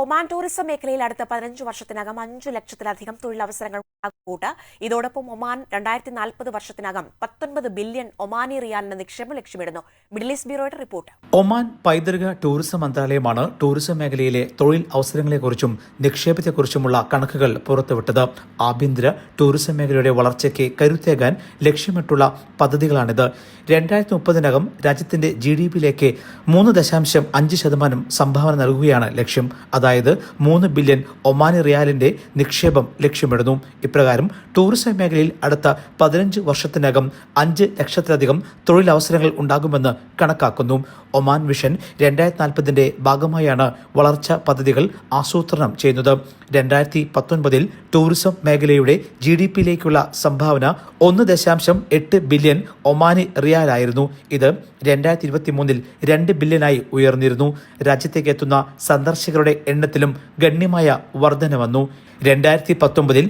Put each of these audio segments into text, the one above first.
Oman tourism മേഖലയിൽ അടുത്ത പതിനഞ്ച് വർഷത്തിനകം അഞ്ചു ലക്ഷത്തിലധികം തൊഴിലവസരങ്ങൾ കൂട്ട്. ഇതോടൊപ്പം ഒമാൻ രണ്ടായിരത്തി നാൽപ്പത് വർഷത്തിനകം പത്തൊൻപത് ബില്യൺ ഒമാനി റിയാലിന് നിക്ഷേപം ലക്ഷ്യമിടുന്നു. മിഡിൽ ഈസ്റ്റ് ബ്യൂറോയുടെ റിപ്പോർട്ട്. ഒമാൻ പൈതൃക ടൂറിസം മന്ത്രാലയമാണ് ടൂറിസം മേഖലയിലെ തൊഴിൽ അവസരങ്ങളെക്കുറിച്ചും നിക്ഷേപത്തെക്കുറിച്ചുമുള്ള കണക്കുകൾ പുറത്തുവിട്ടത്. ആഭ്യന്തര ടൂറിസം മേഖലയുടെ വളർച്ചയ്ക്ക് കരുത്തേകാൻ ലക്ഷ്യമിട്ടുള്ള പദ്ധതികളാണിത്. രണ്ടായിരത്തി മുപ്പതിനകം രാജ്യത്തിന്റെ ജി ഡി പിയിലേക്ക് മൂന്ന് ദശാംശം അഞ്ച് ശതമാനം സംഭാവന നൽകുകയാണ് ലക്ഷ്യം. അതായത് മൂന്ന് ബില്യൺ ഒമാനി റിയാലിന്റെ നിക്ഷേപം ലക്ഷ്യമിടുന്നു. ഇപ്രകാരം ടൂറിസം മേഖലയിൽ അടുത്ത പതിനഞ്ച് വർഷത്തിനകം അഞ്ച് ലക്ഷത്തിലധികം തൊഴിലവസരങ്ങൾ ഉണ്ടാകുമെന്ന് കണക്കാക്കുന്നു. ഒമാൻ വിഷൻ രണ്ടായിരത്തി നാൽപ്പതിന്റെ ഭാഗമായാണ് വളർച്ചാ പദ്ധതികൾ ആസൂത്രണം ചെയ്യുന്നത്. രണ്ടായിരത്തി പത്തൊൻപതിൽ ടൂറിസം മേഖലയുടെ ജി ഡി പിയിലേക്കുള്ള സംഭാവന ഒന്ന് ദശാംശം എട്ട് ബില്യൺ ഒമാനി റിയാലായിരുന്നു. ഇത് രണ്ടായിരത്തി ഇരുപത്തി മൂന്നിൽ രണ്ട് ബില്യനായി ഉയർന്നിരുന്നു. രാജ്യത്തേക്ക് എത്തുന്ന സന്ദർശകരുടെ എണ്ണത്തിലും ഗണ്യമായ വർധന വന്നു രണ്ടായിരത്തി പത്തൊമ്പതിൽ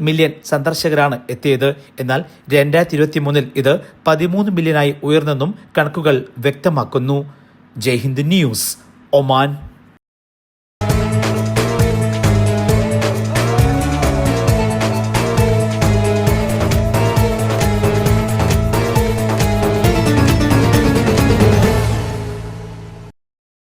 മില്യൺ സന്ദർശകരാണ് എത്തിയത്. എന്നാൽ രണ്ടായിരത്തി ഇരുപത്തി മൂന്നിൽ ഇത് പതിമൂന്ന് മില്യനായി ഉയർന്നെന്നും കണക്കുകൾ വ്യക്തമാക്കുന്നു. Jaihind News Oman.